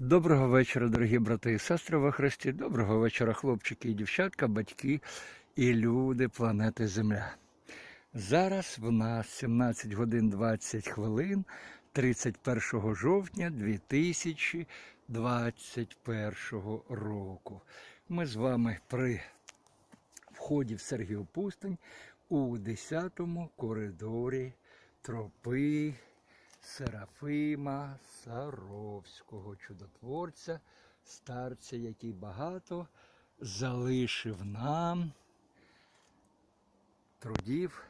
Доброго вечора, дорогі брати і сестри во Христі. Доброго вечора, хлопчики і дівчатка, батьки і люди планети Земля. Зараз в нас 17 годин 20 хвилин 31 жовтня 2021 року. Ми з вами при вході в Сергію Пустинь у 10-му коридорі тропи Серафима Саровського, чудотворця, старця, який багато залишив нам трудів,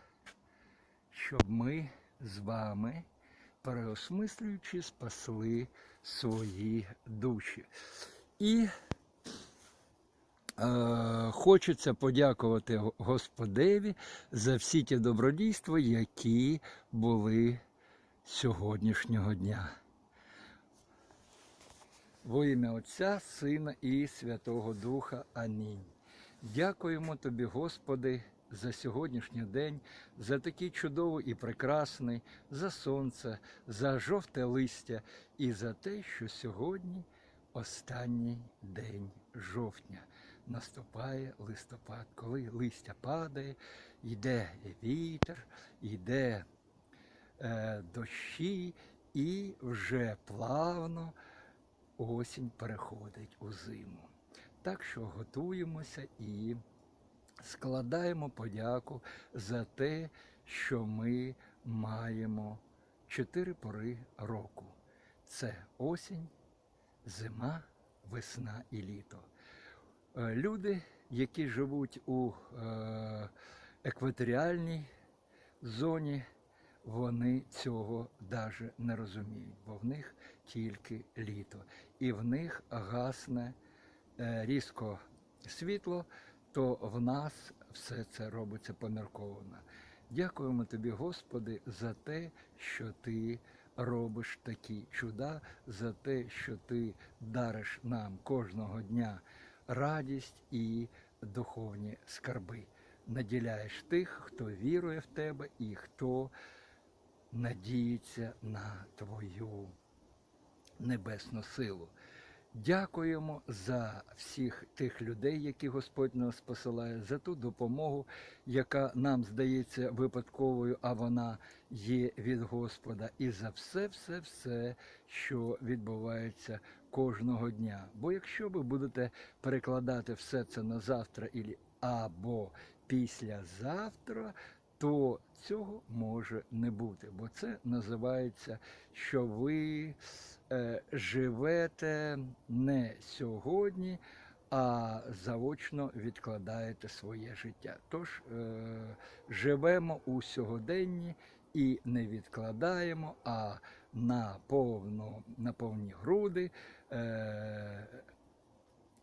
щоб ми з вами, переосмислюючи, спасли свої душі. І Е, Хочеться подякувати Господеві за всі ті добродійства, які були сьогоднішнього дня. Во ім'я Отця, Сина і Святого Духа. Амінь. Дякуємо Тобі, Господи, за сьогоднішній день, за такий чудовий і прекрасний, за сонце, за жовте листя і за те, що сьогодні останній день жовтня. Наступає листопад, коли листя падає, йде вітер, йде дощі, і вже плавно осінь переходить у зиму. Так що готуємося і складаємо подяку за те, що ми маємо чотири пори року: це осінь, зима, весна і літо. Е, Люди, які живуть у е, екваторіальній зоні, вони цього навіть не розуміють, бо в них тільки літо. І в них гасне е, різко світло, то в нас все це робиться помірковано. Дякуємо тобі, Господи, за те, що ти робиш такі чуда, за те, що ти дариш нам кожного дня радість і духовні скарби. Наділяєш тих, хто вірує в тебе і хто надіється на твою небесну силу. Дякуємо за всіх тих людей, які Господь нас посилає, за ту допомогу, яка нам здається випадковою, а вона є від Господа, і за все, все, все, що відбувається кожного дня. Бо якщо ви будете перекладати все це на завтра або післязавтра, то цього може не бути, бо це називається, що ви е, живете не сьогодні, а заочно відкладаєте своє життя. Тож е, живемо у сьогоденні і не відкладаємо, а на повну, на повні груди. Е,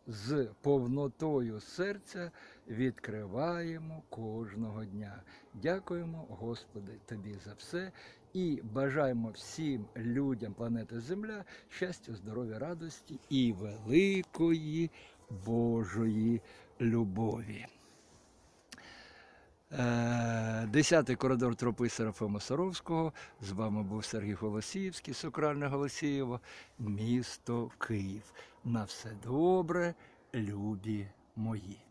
з повнотою серця відкриваємо кожного дня. Дякуємо, Господи, Тобі за все і бажаємо всім людям планети Земля щастя, здоров'я, радості і великої Божої любові. Десятий коридор тропи Серафима Саровського. З вами був Сергій Голосіївський, Сокральне Голосієво, місто Київ. На все добре, любі мої.